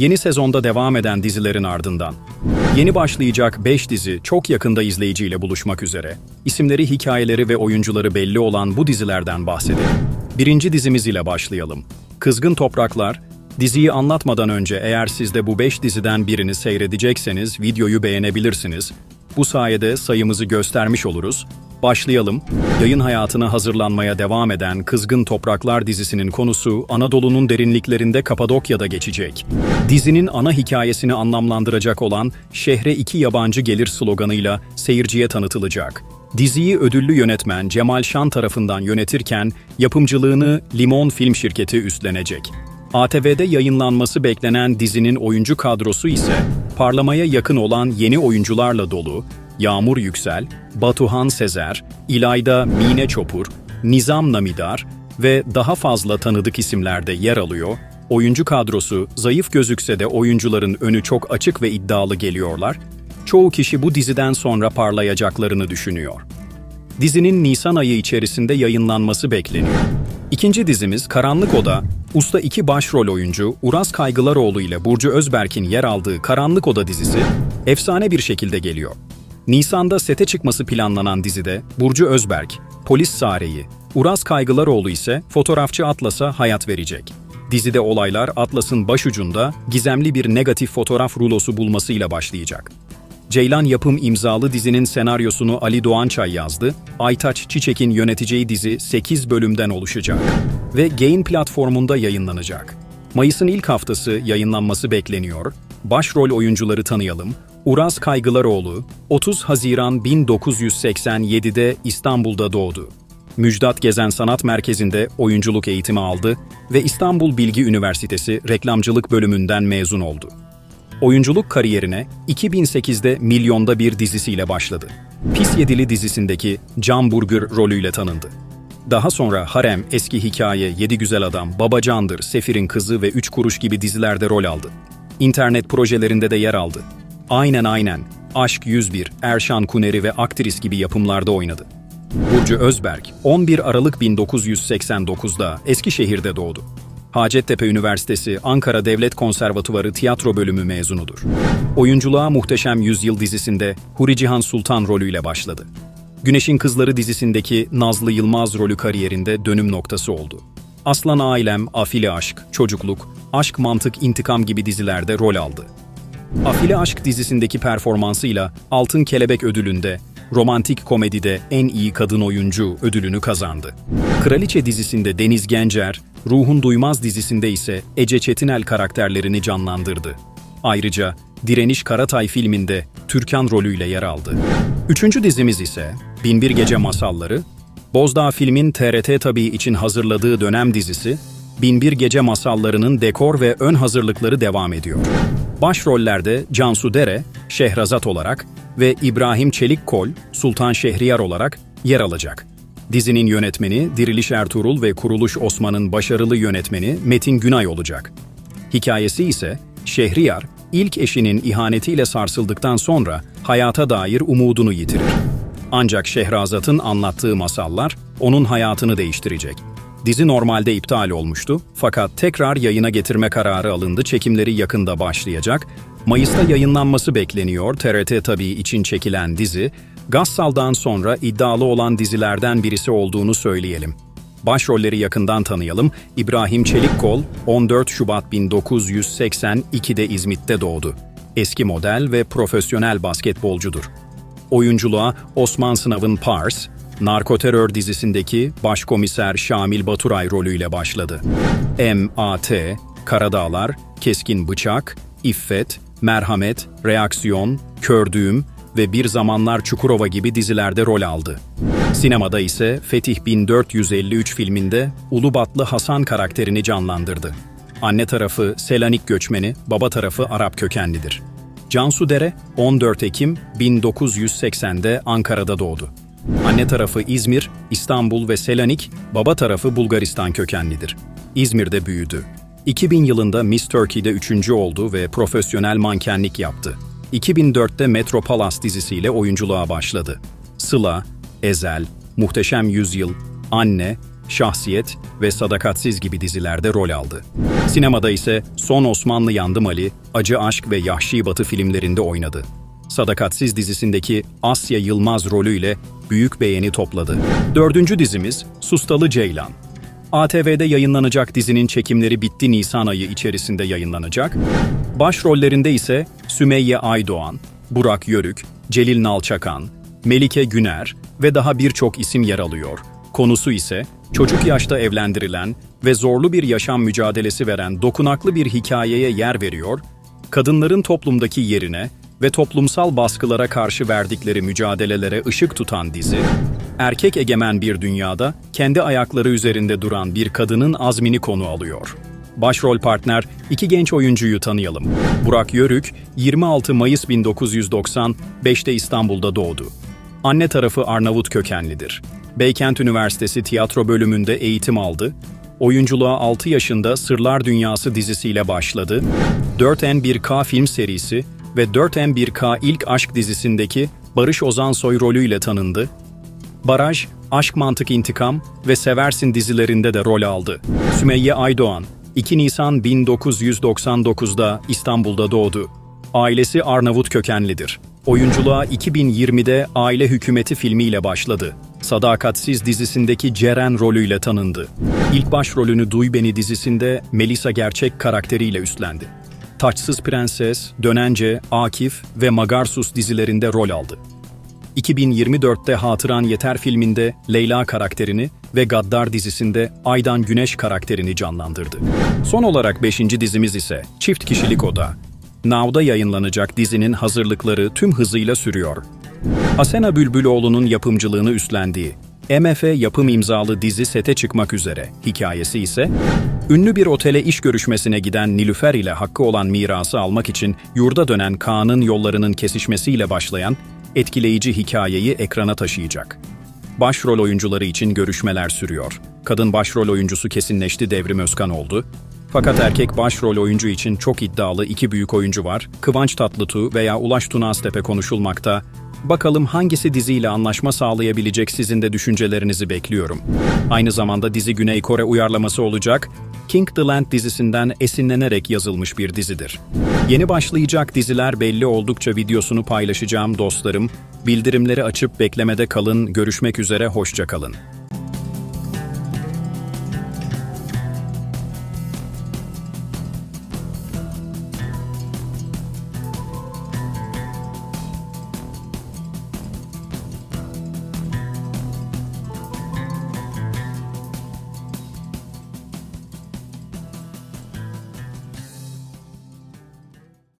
Yeni sezonda devam eden dizilerin ardından. Yeni başlayacak 5 dizi çok yakında izleyiciyle buluşmak üzere. İsimleri, hikayeleri ve oyuncuları belli olan bu dizilerden bahsedelim. Birinci dizimiz ile başlayalım. Kızgın Topraklar, Diziyi anlatmadan önce eğer siz de bu 5 diziden birini seyredecekseniz videoyu beğenebilirsiniz. Bu sayede sayımızı göstermiş oluruz. Başlayalım. Yayın hayatına hazırlanmaya devam eden Kızgın Topraklar dizisinin konusu Anadolu'nun derinliklerinde Kapadokya'da geçecek. Dizinin ana hikayesini anlamlandıracak olan Şehre iki yabancı gelir sloganıyla seyirciye tanıtılacak. Diziyi ödüllü yönetmen Cemal Şan tarafından yönetirken yapımcılığını Limon Film Şirketi üstlenecek. ATV'de yayınlanması beklenen dizinin oyuncu kadrosu ise parlamaya yakın olan yeni oyuncularla dolu Yağmur Yüksel, Batuhan Sezer, İlayda Mine Çopur, Nizam Namidar ve daha fazla tanıdık isimlerde yer alıyor. Oyuncu kadrosu zayıf gözükse de oyuncuların önü çok açık ve iddialı geliyorlar. Çoğu kişi bu diziden sonra parlayacaklarını düşünüyor. Dizinin Nisan ayı içerisinde yayınlanması bekleniyor. İkinci dizimiz Karanlık Oda, usta iki başrol oyuncu Uras Kaygılaroğlu ile Burcu Özberk'in yer aldığı Karanlık Oda dizisi efsane bir şekilde geliyor. Nisan'da sete çıkması planlanan dizide Burcu Özberk, polis Sare'yi, Uras Kaygılaroğlu ise fotoğrafçı Atlas'a hayat verecek. Dizide olaylar Atlas'ın başucunda gizemli bir negatif fotoğraf rulosu bulmasıyla başlayacak. Ceylan Yapım imzalı dizinin senaryosunu Ali Doğançay yazdı. Aytaç Çiçek'in yöneteceği dizi 8 bölümden oluşacak ve Gain platformunda yayınlanacak. Mayıs'ın ilk haftası yayınlanması bekleniyor. Başrol oyuncuları tanıyalım. Uras Kaygılaroğlu, 30 Haziran 1987'de İstanbul'da doğdu. Müjdat Gezen Sanat Merkezi'nde oyunculuk eğitimi aldı ve İstanbul Bilgi Üniversitesi Reklamcılık bölümünden mezun oldu. Oyunculuk kariyerine 2008'de Milyonda Bir dizisiyle başladı. Pis Yedili dizisindeki Can Burger rolüyle tanındı. Daha sonra Harem, Eski Hikaye, Yedi Güzel Adam, Babacandır, Sefir'in Kızı ve Üç Kuruş gibi dizilerde rol aldı. İnternet projelerinde de yer aldı. Aynen Aynen, Aşk 101, Erşan Kuneri ve Aktris gibi yapımlarda oynadı. Burcu Özberk, 11 Aralık 1989'da Eskişehir'de doğdu. Hacettepe Üniversitesi Ankara Devlet Konservatuvarı tiyatro bölümü mezunudur. Oyunculuğa Muhteşem Yüzyıl dizisinde Huri Cihan Sultan rolüyle başladı. Güneşin Kızları dizisindeki Nazlı Yılmaz rolü kariyerinde dönüm noktası oldu. Aslan Ailem, Afili Aşk, Çocukluk, Aşk Mantık İntikam gibi dizilerde rol aldı. Afili Aşk dizisindeki performansıyla Altın Kelebek ödülünde romantik komedide en iyi kadın oyuncu ödülünü kazandı. Kraliçe dizisinde Deniz Gencer, Ruhun Duymaz dizisinde ise Ece Çetinel karakterlerini canlandırdı. Ayrıca Direniş Karatay filminde Türkan rolüyle yer aldı. Üçüncü dizimiz ise Binbir Gece Masalları, Bozdağ filmin TRT Tabii için hazırladığı dönem dizisi, Binbir Gece Masalları'nın dekor ve ön hazırlıkları devam ediyor. Başrollerde Cansu Dere, Şehrazat olarak ve İbrahim Çelikkol, Sultan Şehriyar olarak yer alacak. Dizinin yönetmeni Diriliş Ertuğrul ve Kuruluş Osman'ın başarılı yönetmeni Metin Günay olacak. Hikayesi ise Şehriyar, ilk eşinin ihanetiyle sarsıldıktan sonra hayata dair umudunu yitirir. Ancak Şehrazat'ın anlattığı masallar onun hayatını değiştirecek. Dizi normalde iptal olmuştu fakat tekrar yayına getirme kararı alındı. Çekimleri yakında başlayacak. Mayıs'ta yayınlanması bekleniyor. TRT tabii için çekilen dizi, Gassal'dan sonra iddialı olan dizilerden birisi olduğunu söyleyelim. Başrolleri yakından tanıyalım. İbrahim Çelikkol, 14 Şubat 1982'de İzmit'te doğdu. Eski model ve profesyonel basketbolcudur. Oyunculuğa Osman Sınav'ın Pars, Narkoterör dizisindeki başkomiser Şamil Baturay rolüyle başladı. M.A.T., Karadağlar, Keskin Bıçak, İffet, Merhamet, Reaksiyon, Kördüğüm ve Bir Zamanlar Çukurova gibi dizilerde rol aldı. Sinemada ise Fetih 1453 filminde Ulubatlı Hasan karakterini canlandırdı. Anne tarafı Selanik göçmeni, baba tarafı Arap kökenlidir. Cansu Dere, 14 Ekim 1980'de Ankara'da doğdu. Anne tarafı İzmir, İstanbul ve Selanik, baba tarafı Bulgaristan kökenlidir. İzmir'de büyüdü. 2000 yılında Miss Turkey'de üçüncü oldu ve profesyonel mankenlik yaptı. 2004'te Metro dizisiyle oyunculuğa başladı. Sıla, Ezel, Muhteşem Yüzyıl, Anne, Şahsiyet ve Sadakatsiz gibi dizilerde rol aldı. Sinemada ise Son Osmanlı Yandım Ali, Acı Aşk ve Yahşi Batı filmlerinde oynadı. Sadakatsiz dizisindeki Asya Yılmaz rolüyle büyük beğeni topladı. Dördüncü dizimiz Sustalı Ceylan. ATV'de yayınlanacak dizinin çekimleri bitti Nisan ayı içerisinde yayınlanacak. Başrollerinde ise Sümeyye Aydoğan, Burak Yörük, Celil Nalçakan, Melike Güner ve daha birçok isim yer alıyor. Konusu ise çocuk yaşta evlendirilen ve zorlu bir yaşam mücadelesi veren dokunaklı bir hikayeye yer veriyor, kadınların toplumdaki yerine ve toplumsal baskılara karşı verdikleri mücadelelere ışık tutan dizi, erkek egemen bir dünyada kendi ayakları üzerinde duran bir kadının azmini konu alıyor. Başrol partner iki genç oyuncuyu tanıyalım. Burak Yörük, 26 Mayıs 1995'te İstanbul'da doğdu. Anne tarafı Arnavut kökenlidir. Beykent Üniversitesi tiyatro bölümünde eğitim aldı. Oyunculuğa 6 yaşında Sırlar Dünyası dizisiyle başladı. 4N1K film serisi ve 4M1K ilk aşk dizisindeki Barış Ozansoy rolüyle tanındı. Baraj, Aşk Mantık İntikam ve Seversin dizilerinde de rol aldı. Sümeyye Aydoğan, 2 Nisan 1999'da İstanbul'da doğdu. Ailesi Arnavut kökenlidir. Oyunculuğa 2020'de Aile Hükümeti filmiyle başladı. Sadakatsiz dizisindeki Ceren rolüyle tanındı. İlk başrolünü Duy Beni dizisinde Melisa Gerçek karakteriyle üstlendi. Taçsız Prenses, Dönence, Akif ve Magarsus dizilerinde rol aldı. 2024'te Hatıran Yeter filminde Leyla karakterini ve Gaddar dizisinde Aydan Güneş karakterini canlandırdı. Son olarak 5. dizimiz ise Çift Kişilik Oda. Now'da yayınlanacak dizinin hazırlıkları tüm hızıyla sürüyor. Asena Bülbüloğlu'nun yapımcılığını üstlendiği MF yapım imzalı dizi sete çıkmak üzere. Hikayesi ise, ünlü bir otele iş görüşmesine giden Nilüfer ile hakkı olan mirası almak için yurda dönen Kaan'ın yollarının kesişmesiyle başlayan etkileyici hikayeyi ekrana taşıyacak. Başrol oyuncuları için görüşmeler sürüyor. Kadın başrol oyuncusu kesinleşti Devrim Özkan oldu. Fakat erkek başrol oyuncu için çok iddialı iki büyük oyuncu var. Kıvanç Tatlıtuğ veya Ulaş Tunaztepe konuşulmakta. Bakalım hangisi diziyle anlaşma sağlayabilecek sizin de düşüncelerinizi bekliyorum. Aynı zamanda dizi Güney Kore uyarlaması olacak. King the Land dizisinden esinlenerek yazılmış bir dizidir. Yeni başlayacak diziler belli oldukça videosunu paylaşacağım dostlarım. Bildirimleri açıp beklemede kalın. Görüşmek üzere, hoşça kalın.